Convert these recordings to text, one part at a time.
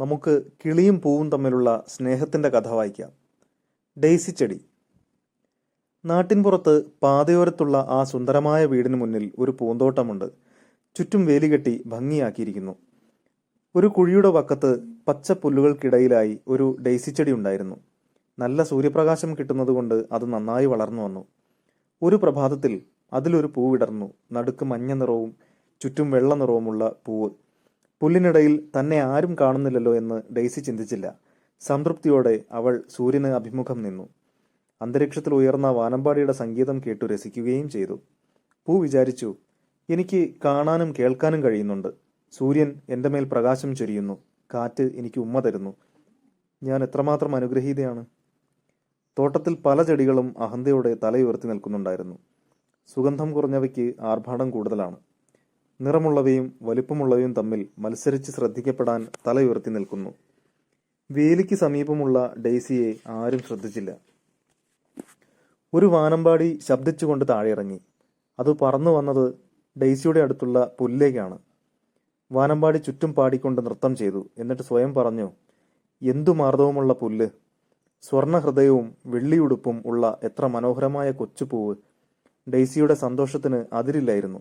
നമുക്ക് കിളിയും പൂവും തമ്മിലുള്ള സ്നേഹത്തിന്റെ കഥ വായിക്കാം. ഡെയ്സി ചെടി. നാട്ടിൻപുറത്ത് പാതയോരത്തുള്ള ആ സുന്ദരമായ വീടിന് മുന്നിൽ ഒരു പൂന്തോട്ടമുണ്ട്. ചുറ്റും വേലികെട്ടി ഭംഗിയാക്കിയിരിക്കുന്നു. ഒരു കുഴിയുടെ വക്കത്ത് പച്ച പുല്ലുകൾക്കിടയിലായി ഒരു ഡെയ്സി ചെടി ഉണ്ടായിരുന്നു. നല്ല സൂര്യപ്രകാശം കിട്ടുന്നതുകൊണ്ട് അത് നന്നായി വളർന്നു വന്നു. ഒരു പ്രഭാതത്തിൽ അതിലൊരു പൂവിടർന്നു. നടുക്ക് മഞ്ഞ നിറവും ചുറ്റും വെള്ള നിറവുമുള്ള പൂവ്. പുല്ലിനിടയിൽ തന്നെ ആരും കാണുന്നില്ലല്ലോ എന്ന് ഡെയ്സി ചിന്തിച്ചില്ല. സംതൃപ്തിയോടെ അവൾ സൂര്യന് അഭിമുഖം നിന്നു. അന്തരീക്ഷത്തിൽ ഉയർന്ന വാനമ്പാടിയുടെ സംഗീതം കേട്ടു രസിക്കുകയും ചെയ്തു. പൂ വിചാരിച്ചു എനിക്ക് കാണാനും കേൾക്കാനും കഴിയുന്നുണ്ട്. സൂര്യൻ എന്റെ മേൽ പ്രകാശം ചൊരിയുന്നു. കാറ്റ് എനിക്ക് ഉമ്മ തരുന്നു. ഞാൻ എത്രമാത്രം അനുഗ്രഹീതയാണ്. തോട്ടത്തിൽ പല ചെടികളും അഹന്തയോടെ തലയുയർത്തി നിൽക്കുന്നുണ്ടായിരുന്നു. സുഗന്ധം കുറഞ്ഞവയ്ക്ക് ആർഭാടം കൂടുതലാണ്. നിറമുള്ളവയും വലിപ്പമുള്ളവയും തമ്മിൽ മത്സരിച്ച് ശ്രദ്ധിക്കപ്പെടാൻ തലയുയർത്തി നിൽക്കുന്നു. വേലിക്ക് സമീപമുള്ള ഡെയ്സിയെ ആരും ശ്രദ്ധിച്ചില്ല. ഒരു വാനമ്പാടി ശബ്ദിച്ചുകൊണ്ട് താഴെയിറങ്ങി. അത് പറന്നു വന്നത് ഡെയ്സിയുടെ അടുത്തുള്ള പുല്ലേക്കാണ്. വാനമ്പാടി ചുറ്റും പാടിക്കൊണ്ട് നൃത്തം ചെയ്തു. എന്നിട്ട് സ്വയം പറഞ്ഞു എന്തു മാർദ്ദവുമുള്ള പുല്ല്. സ്വർണഹൃദയവും വെള്ളിയുടുപ്പും ഉള്ള എത്ര മനോഹരമായ കൊച്ചുപൂവ്. ഡെയ്സിയുടെ സന്തോഷത്തിന് അതിരില്ലായിരുന്നു.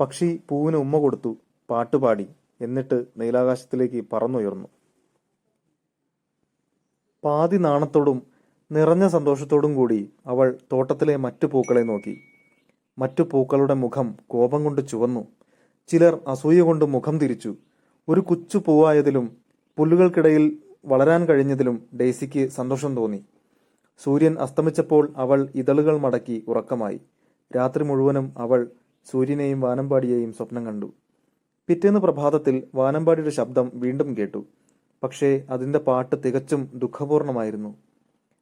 പക്ഷി പൂവിന് ഉമ്മ കൊടുത്തു പാട്ടുപാടി എന്നിട്ട് നീലാകാശത്തിലേക്ക് പറന്നുയർന്നു. പാതി നാണത്തോടും നിറഞ്ഞ സന്തോഷത്തോടും കൂടി അവൾ തോട്ടത്തിലെ മറ്റു പൂക്കളെ നോക്കി. മറ്റു പൂക്കളുടെ മുഖം കോപം കൊണ്ട് ചുവന്നു. ചിലർ അസൂയ കൊണ്ട് മുഖം തിരിച്ചു. ഒരു കൊച്ചു പൂവായതിലും പുല്ലുകൾക്കിടയിൽ വളരാൻ കഴിഞ്ഞതിലും ഡെയ്സിക്ക് സന്തോഷം തോന്നി. സൂര്യൻ അസ്തമിച്ചപ്പോൾ അവൾ ഇതളുകൾ മടക്കി ഉറക്കമായി. രാത്രി മുഴുവനും അവൾ സൂര്യനെയും വാനമ്പാടിയെയും സ്വപ്നം കണ്ടു. പിറ്റേന്ന് പ്രഭാതത്തിൽ വാനമ്പാടിയുടെ ശബ്ദം വീണ്ടും കേട്ടു. പക്ഷേ അതിന്റെ പാട്ട് തികച്ചും ദുഃഖപൂർണമായിരുന്നു.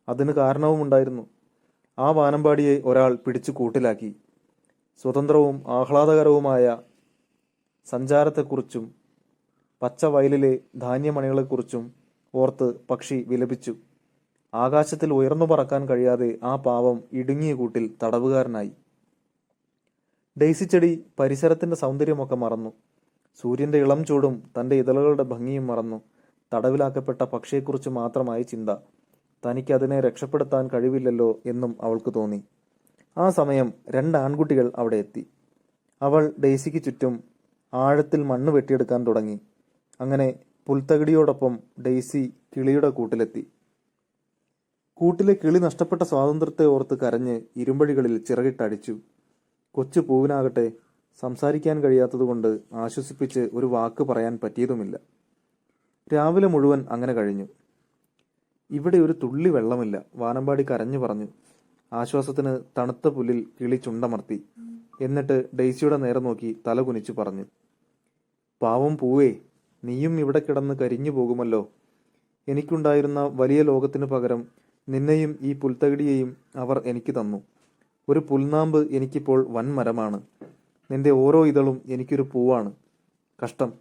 അതിന് കാരണവുമുണ്ടായിരുന്നു. ആ വാനമ്പാടിയെ ഒരാൾ പിടിച്ചു കൂട്ടിലാക്കി. സ്വതന്ത്രവും ആഹ്ലാദകരവുമായ സഞ്ചാരത്തെക്കുറിച്ചും പച്ച വയലിലെ ധാന്യമണികളെക്കുറിച്ചും ഓർത്ത് പക്ഷി വിലപിച്ചു. ആകാശത്തിൽ ഉയർന്നു പറക്കാൻ കഴിയാതെ ആ പാവം ഇടുങ്ങിയ കൂട്ടിൽ തടവുകാരനായി. ഡെയ്സി ചെടി പരിസരത്തിന്റെ സൗന്ദര്യമൊക്കെ മറന്നു. സൂര്യന്റെ ഇളം ചൂടും തന്റെ ഇതളുകളുടെ ഭംഗിയും മറന്നു. തടവിലാക്കപ്പെട്ട പക്ഷിയെക്കുറിച്ച് മാത്രമായി ചിന്ത. തനിക്ക് അതിനെ രക്ഷപ്പെടുത്താൻ കഴിവില്ലല്ലോ എന്നും അവൾക്ക് തോന്നി. ആ സമയം രണ്ട് ആൺകുട്ടികൾ അവിടെ എത്തി. അവൾ ഡെയ്സിക്ക് ചുറ്റും ആഴത്തിൽ മണ്ണ് വെട്ടിയെടുക്കാൻ തുടങ്ങി. അങ്ങനെ പുൽത്തകിടിയോടൊപ്പം ഡെയ്സി കിളിയുടെ കൂട്ടിലെത്തി. കൂട്ടിലെ കിളി നഷ്ടപ്പെട്ട സ്വാതന്ത്ര്യത്തെ ഓർത്ത് കരഞ്ഞ് ഇരുമ്പഴികളിൽ ചിറകിട്ടടിച്ചു. കൊച്ചു പൂവിനാകട്ടെ സംസാരിക്കാൻ കഴിയാത്തതുകൊണ്ട് ആശ്വസിപ്പിച്ച് ഒരു വാക്ക് പറയാൻ പറ്റിയതുമില്ല. രാവിലെ മുഴുവൻ അങ്ങനെ കഴിഞ്ഞു. ഇവിടെ ഒരു തുള്ളി വെള്ളമില്ല വാനമ്പാടി കരഞ്ഞു പറഞ്ഞു. ആശ്വാസത്തിന് തണുത്ത പുല്ലിൽ കിളി ചുണ്ടമർത്തി. എന്നിട്ട് ഡെയ്സിയുടെ നേരെ നോക്കി തല കുനിച്ചു പറഞ്ഞു. പാവം പൂവേ നീയും ഇവിടെ കിടന്ന് കരിഞ്ഞു പോകുമല്ലോ. എനിക്കുണ്ടായിരുന്ന വലിയ ലോകത്തിനു പകരം നിന്നെയും ഈ പുൽത്തകിടിയെയും അവർ എനിക്ക് തന്നു. ഒരു പുൽനാമ്പ് എനിക്കിപ്പോൾ വൻമരമാണ്. നിന്റെ ഓരോ ഇതളും എനിക്കൊരു പൂവാണ്. കഷ്ടം.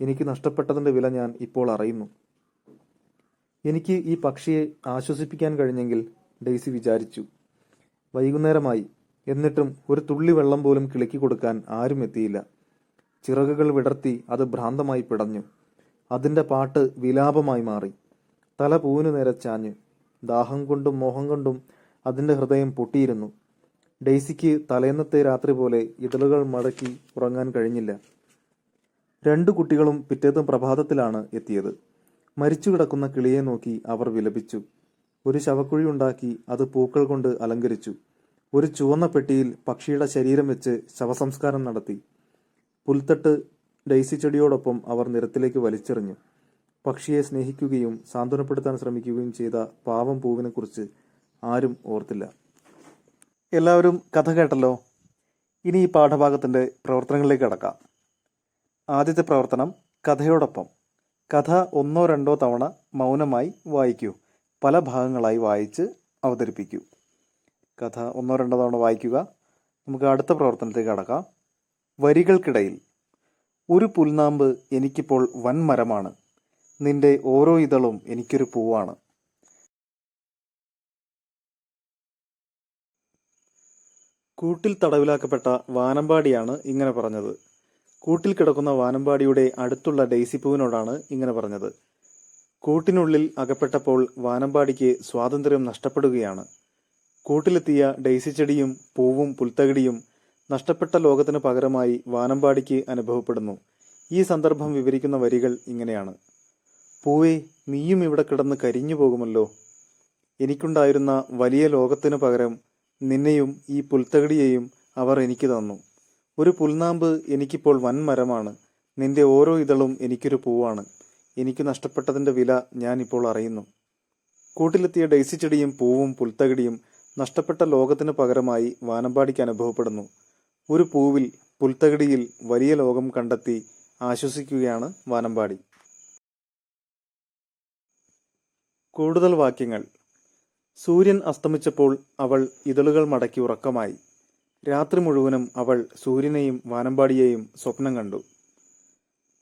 എനിക്ക് നഷ്ടപ്പെട്ടതിന്റെ വില ഞാൻ ഇപ്പോൾ അറിയുന്നു. എനിക്ക് ഈ പക്ഷിയെ ആശ്വസിപ്പിക്കാൻ കഴിഞ്ഞെങ്കിൽ ഡെയ്സി വിചാരിച്ചു. വൈകുന്നേരമായി. എന്നിട്ടും ഒരു തുള്ളി വെള്ളം പോലും കിളിക്കി കൊടുക്കാൻ ആരും എത്തിയില്ല. ചിറകുകൾ വിടർത്തി അത് ഭ്രാന്തമായി പിടഞ്ഞു. അതിന്റെ പാട്ട് വിലാപമായി മാറി. തല പൂവിനു നേരെ ചാഞ്ഞു. ദാഹം കൊണ്ടും മോഹം കൊണ്ടും അതിന്റെ ഹൃദയം പൊട്ടിയിരുന്നു. ഡെയ്സിക്ക് തലേന്നത്തെ രാത്രി പോലെ ഇതളുകൾ മടക്കി ഉറങ്ങാൻ കഴിഞ്ഞില്ല. രണ്ടു കുട്ടികളും പിറ്റേന്ന് പ്രഭാതത്തിലാണ് എത്തിയത്. മരിച്ചു കിടക്കുന്ന കിളിയെ നോക്കി അവർ വിലപിച്ചു. ഒരു ശവക്കുഴി ഉണ്ടാക്കി അത് പൂക്കൾ കൊണ്ട് അലങ്കരിച്ചു. ഒരു ചുവന്ന പെട്ടിയിൽ പക്ഷിയുടെ ശരീരം വെച്ച് ശവസംസ്കാരം നടത്തി. പുൽത്തട്ട് ഡെയ്സി ചെടിയോടൊപ്പം അവർ നിരത്തിലേക്ക് വലിച്ചെറിഞ്ഞു. പക്ഷിയെ സ്നേഹിക്കുകയും സാന്ത്വനപ്പെടുത്താൻ ശ്രമിക്കുകയും ചെയ്ത പാവം പൂവിനെക്കുറിച്ച് ആരും ഓർത്തില്ല. എല്ലാവരും കഥ കേട്ടല്ലോ. ഇനി ഈ പാഠഭാഗത്തിന്റെ പ്രവർത്തനങ്ങളിലേക്ക് കടക്കാം. ആദ്യത്തെ പ്രവർത്തനം കഥയോടൊപ്പം. കഥ ഒന്നോ രണ്ടോ തവണ മൗനമായി വായിക്കൂ. പല ഭാഗങ്ങളായി വായിച്ച് അവതരിപ്പിക്കൂ. കഥ ഒന്നോ രണ്ടോ തവണ വായിക്കുക. നമുക്ക് അടുത്ത പ്രവർത്തനത്തിലേക്ക് കടക്കാം. വരികൾക്കിടയിൽ. ഒരു പുൽനാമ്പ് എനിക്കിപ്പോൾ വൻമരമാണ്. നിന്റെ ഓരോ ഇതളും എനിക്കൊരു പൂവാണ്. കൂട്ടിൽ തടവിലാക്കപ്പെട്ട വാനമ്പാടിയാണ് ഇങ്ങനെ പറഞ്ഞത്. കൂട്ടിൽ കിടക്കുന്ന വാനമ്പാടിയുടെ അടുത്തുള്ള ഡെയ്സിപ്പൂവിനോടാണ് ഇങ്ങനെ പറഞ്ഞത്. കൂട്ടിനുള്ളിൽ അകപ്പെട്ടപ്പോൾ വാനമ്പാടിക്ക് സ്വാതന്ത്ര്യം നഷ്ടപ്പെടുകയാണ്. കൂട്ടിലെത്തിയ ഡെയ്സി ചെടിയും പൂവും പുൽത്തകിടിയും നഷ്ടപ്പെട്ട ലോകത്തിന് പകരമായി വാനമ്പാടിക്ക് അനുഭവപ്പെടുന്നു. ഈ സന്ദർഭം വിവരിക്കുന്ന വരികൾ ഇങ്ങനെയാണ്. പൂവേ നീയും ഇവിടെ കിടന്ന് കരിഞ്ഞു പോകുമല്ലോ എനിക്കുണ്ടായിരുന്ന വലിയ ലോകത്തിനു പകരം നിന്നെയും ഈ പുൽത്തകിടിയെയും അവർ എനിക്ക് തന്നു. ഒരു പുൽനാമ്പ് എനിക്കിപ്പോൾ വൻമരമാണ്. നിന്റെ ഓരോ ഇതളും എനിക്കൊരു പൂവാണ്. എനിക്ക് നഷ്ടപ്പെട്ടതിന്റെ വില ഞാനിപ്പോൾ അറിയുന്നു. കൂട്ടിലെത്തിയ ഡെയ്സി ചെടിയും പൂവും പുൽത്തകിടിയും നഷ്ടപ്പെട്ട ലോകത്തിന് പകരമായി വാനമ്പാടിക്ക് അനുഭവപ്പെടുന്നു. ഒരു പൂവിൽ പുൽത്തകിടിയിൽ വലിയ ലോകം കണ്ടെത്തി ആശ്വസിക്കുകയാണ് വാനമ്പാടി. കൂടുതൽ വാക്യങ്ങൾ. സൂര്യൻ അസ്തമിച്ചപ്പോൾ അവൾ ഇതളുകൾ മടക്കി ഉറക്കമായി. രാത്രി മുഴുവനും അവൾ സൂര്യനെയും വാനമ്പാടിയെയും സ്വപ്നം കണ്ടു.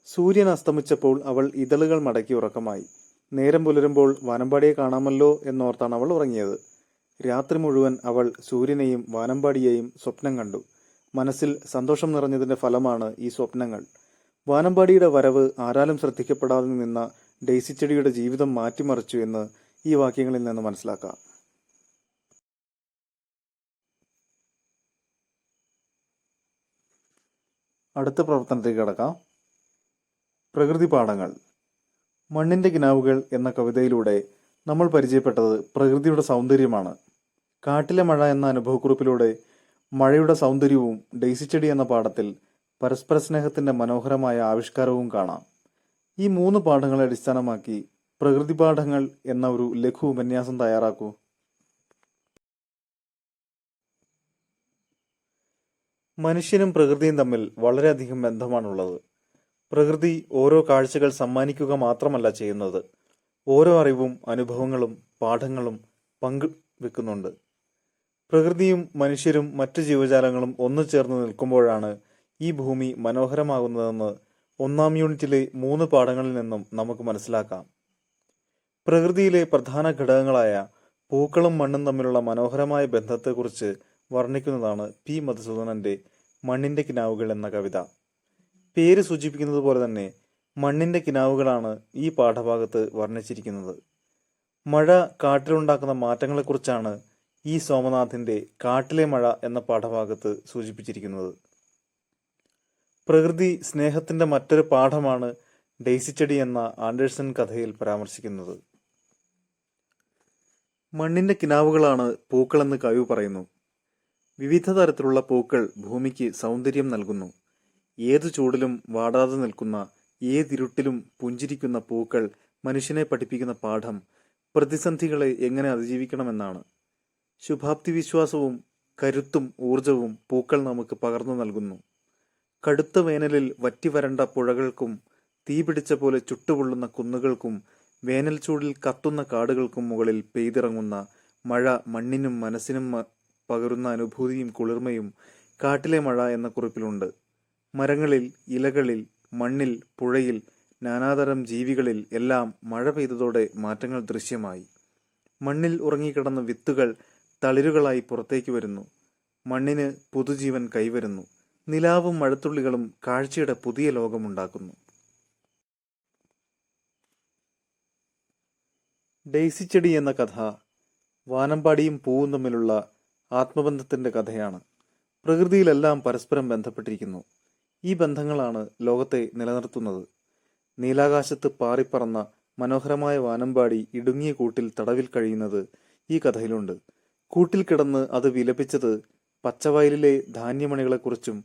സൂര്യൻ അസ്തമിച്ചപ്പോൾ അവൾ ഇതളുകൾ മടക്കി ഉറക്കമായി. നേരം പുലരുമ്പോൾ വാനമ്പാടിയെ കാണാമല്ലോ എന്നോർത്താണ് അവൾ ഉറങ്ങിയത്. രാത്രി മുഴുവൻ അവൾ സൂര്യനെയും വാനമ്പാടിയെയും സ്വപ്നം കണ്ടു. മനസ്സിൽ സന്തോഷം നിറഞ്ഞതിന്റെ ഫലമാണ് ഈ സ്വപ്നങ്ങൾ. വാനമ്പാടിയുടെ വരവ് ആരാലും ശ്രദ്ധിക്കപ്പെടാതെ നിന്ന ഡെയ്സി ചെടിയുടെ ജീവിതം മാറ്റിമറിച്ചു എന്ന് ഈ വാക്യങ്ങളിൽ നിന്ന് മനസ്സിലാക്കാം. അടുത്ത പ്രവർത്തനത്തിലേക്ക് കടക്കാം. പ്രകൃതി പാഠങ്ങൾ. മണ്ണിന്റെ കിനാവുകൾ എന്ന കവിതയിലൂടെ നമ്മൾ പരിചയപ്പെട്ടത് പ്രകൃതിയുടെ സൗന്ദര്യമാണ്. കാട്ടിലെ മഴ എന്ന അനുഭവക്കുറിപ്പിലൂടെ മഴയുടെ സൗന്ദര്യവും ഡെയ്സിച്ചെടി എന്ന പാഠത്തിൽ പരസ്പര സ്നേഹത്തിന്റെ മനോഹരമായ ആവിഷ്കാരവും കാണാം. ഈ മൂന്ന് പാഠങ്ങളെ അടിസ്ഥാനമാക്കി പ്രകൃതി പാഠങ്ങൾ എന്ന ഒരു ലഘു ഉപന്യാസം തയ്യാറാക്കൂ. മനുഷ്യനും പ്രകൃതിയും തമ്മിൽ വളരെയധികം ബന്ധമാണുള്ളത്. പ്രകൃതി ഓരോ കാഴ്ചകൾ സമ്മാനിക്കുക മാത്രമല്ല ചെയ്യുന്നത്. ഓരോ അറിവും അനുഭവങ്ങളും പാഠങ്ങളും പങ്കുവെക്കുന്നുണ്ട് പ്രകൃതിയും മനുഷ്യരും മറ്റു ജീവജാലങ്ങളും ഒന്നു ചേർന്ന് നിൽക്കുമ്പോഴാണ് ഈ ഭൂമി മനോഹരമാകുന്നതെന്ന് ഒന്നാം യൂണിറ്റിലെ മൂന്ന് പാഠങ്ങളിൽ നിന്നും നമുക്ക് മനസ്സിലാക്കാം. പ്രകൃതിയിലെ പ്രധാന ഘടകങ്ങളായ പൂക്കളും മണ്ണും തമ്മിലുള്ള മനോഹരമായ ബന്ധത്തെക്കുറിച്ച് വർണിക്കുന്നതാണ് പി. മധുസൂദനന്റെ മണ്ണിന്റെ കിനാവുകൾ എന്ന കവിത. പേര് സൂചിപ്പിക്കുന്നത് പോലെ തന്നെ മണ്ണിന്റെ കിനാവുകളാണ് ഈ പാഠഭാഗത്ത് വർണിച്ചിരിക്കുന്നത്. മഴ കാട്ടിലുണ്ടാക്കുന്ന മാറ്റങ്ങളെക്കുറിച്ചാണ് ഈ സോമനാഥിന്റെ കാട്ടിലെ മഴ എന്ന പാഠഭാഗത്ത് സൂചിപ്പിച്ചിരിക്കുന്നത്. പ്രകൃതി സ്നേഹത്തിന്റെ മറ്റൊരു പാഠമാണ് ഡെയ്സിച്ചെടി എന്ന ആൻഡേഴ്സൺ കഥയിൽ പരാമർശിക്കുന്നത്. മണ്ണിന്റെ കിനാവുകളാണ് പൂക്കളെന്ന് കവി പറയുന്നു. വിവിധ തരത്തിലുള്ള പൂക്കൾ ഭൂമിക്ക് സൗന്ദര്യം നൽകുന്നു. ഏതു ചൂടിലും വാടാതെ നിൽക്കുന്ന ഏതിരുട്ടിലും പുഞ്ചിരിക്കുന്ന പൂക്കൾ മനുഷ്യനെ പഠിപ്പിക്കുന്ന പാഠം പ്രതിസന്ധികളെ എങ്ങനെ അതിജീവിക്കണമെന്നാണ്. ശുഭാപ്തി വിശ്വാസവും കരുത്തും ഊർജവും പൂക്കൾ നമുക്ക് പകർന്നു നൽകുന്നു. കടുത്ത വേനലിൽ വറ്റിവരണ്ട പുഴകൾക്കും തീപിടിച്ച പോലെ ചുട്ടുപൊള്ളുന്ന കുന്നുകൾക്കും വേനൽ ചൂടിൽ കത്തുന്ന കാടുകൾക്കും മുകളിൽ പെയ്തിറങ്ങുന്ന മഴ മണ്ണിനും മനസ്സിനും പകരുന്ന അനുഭൂതിയും കുളിർമയും കാട്ടിലെ മഴ എന്ന കുറിപ്പിലുണ്ട്. മരങ്ങളിൽ ഇലകളിൽ മണ്ണിൽ പുഴയിൽ നാനാതരം ജീവികളിൽ എല്ലാം മഴ പെയ്തതോടെ മാറ്റങ്ങൾ ദൃശ്യമായി. മണ്ണിൽ ഉറങ്ങിക്കിടന്ന വിത്തുകൾ തളിരുകളായി പുറത്തേക്ക് വരുന്നു. മണ്ണിന് പുതുജീവൻ കൈവരുന്നു. നിലാവും മഴത്തുള്ളികളും കാഴ്ചയുടെ പുതിയ ലോകമുണ്ടാക്കുന്നു. ഡെയ്സിച്ചെടി എന്ന കഥ വാനമ്പാടിയും പൂവും തമ്മിലുള്ള ആത്മബന്ധത്തിന്റെ കഥയാണ്. പ്രകൃതിയിലെല്ലാം പരസ്പരം ബന്ധപ്പെട്ടിരിക്കുന്നു. ഈ ബന്ധങ്ങളാണ് ലോകത്തെ നിലനിർത്തുന്നത്. നീലാകാശത്ത് പാറിപ്പറന്ന മനോഹരമായ വാനമ്പാടി ഇടുങ്ങിയ കൂട്ടിൽ തടവിൽ കഴിയുന്നത് ഈ കഥയിലുണ്ട്. കൂട്ടിൽ കിടന്ന് അത് വിലപിച്ചത് പച്ചവയലിലെ ധാന്യമണികളെക്കുറിച്ചും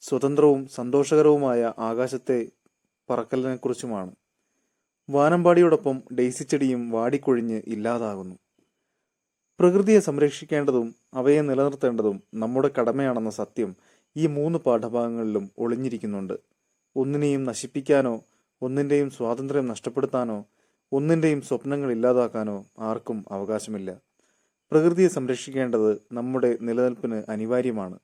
സ്വതന്ത്രവും സന്തോഷകരവുമായ ആകാശത്തെ പറക്കലിനെക്കുറിച്ചുമാണ്. വാനമ്പാടിയോടൊപ്പം ഡെയ്സിച്ചെടിയും വാടിക്കൊഴിഞ്ഞ് ഇല്ലാതാകുന്നു. പ്രകൃതിയെ സംരക്ഷിക്കേണ്ടതും അവയെ നിലനിർത്തേണ്ടതും നമ്മുടെ കടമയാണെന്ന സത്യം ഈ മൂന്ന് പാഠഭാഗങ്ങളിലും ഒളിഞ്ഞിരിക്കുന്നുണ്ട്. ഒന്നിനെയും നശിപ്പിക്കാനോ ഒന്നിന്റെയും സ്വാതന്ത്ര്യം നഷ്ടപ്പെടുത്താനോ ഒന്നിന്റെയും സ്വപ്നങ്ങൾ ഇല്ലാതാക്കാനോ ആർക്കും അവകാശമില്ല. പ്രകൃതിയെ സംരക്ഷിക്കേണ്ടത് നമ്മുടെ നിലനിൽപ്പിന് അനിവാര്യമാണ്.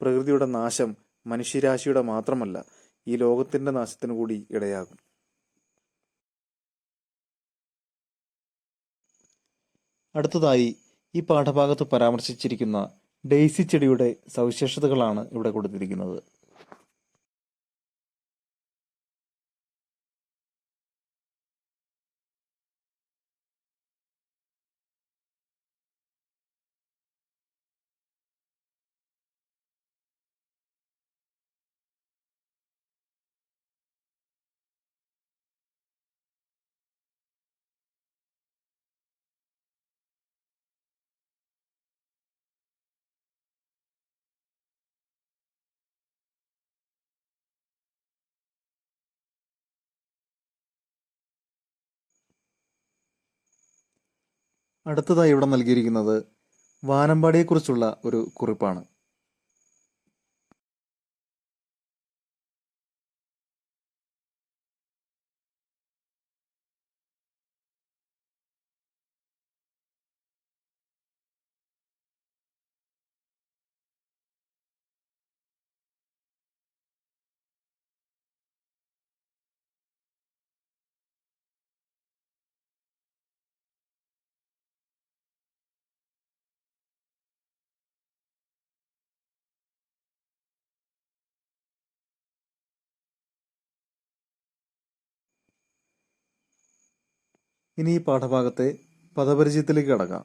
പ്രകൃതിയുടെ നാശം മനുഷ്യരാശിയുടെ മാത്രമല്ല ഈ ലോകത്തിന്റെ നാശത്തിനു കൂടി ഇടയാകും. അടുത്തതായി ഈ പാഠഭാഗത്ത് പരാമർശിച്ചിരിക്കുന്ന ഡെയ്സി ചെടിയുടെ സവിശേഷതകളാണ് ഇവിടെ കൊടുത്തിരിക്കുന്നത്. അടുത്തതായി ഇവിടെ നൽകിയിരിക്കുന്നത് വാനമ്പാടിയെക്കുറിച്ചുള്ള ഒരു കുറിപ്പാണ്. ഇനി ഈ പാഠഭാഗത്തെ പദപരിചയത്തിലേക്ക് കടക്കാം.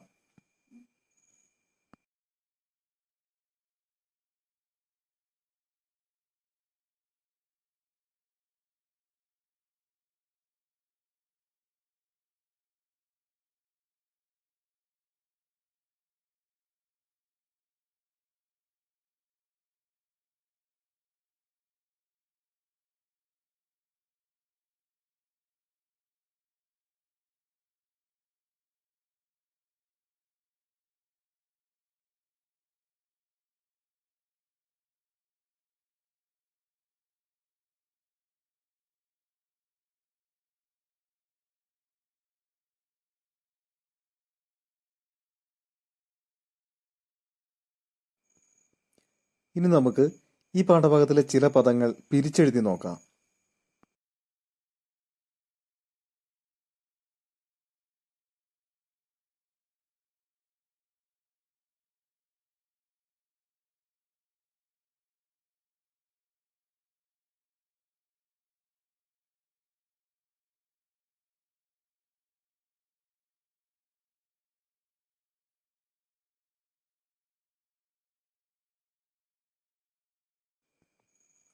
ഇനി നമുക്ക് ഈ പാഠഭാഗത്തിലെ ചില പദങ്ങൾ പിരിച്ചെഴുതി നോക്കാം.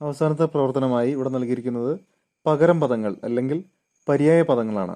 അവസാനത്തെ പ്രവർത്തനമായി ഇവിടെ നൽകിയിരിക്കുന്നത് പകരം പദങ്ങൾ അല്ലെങ്കിൽ പര്യായ പദങ്ങളാണ്.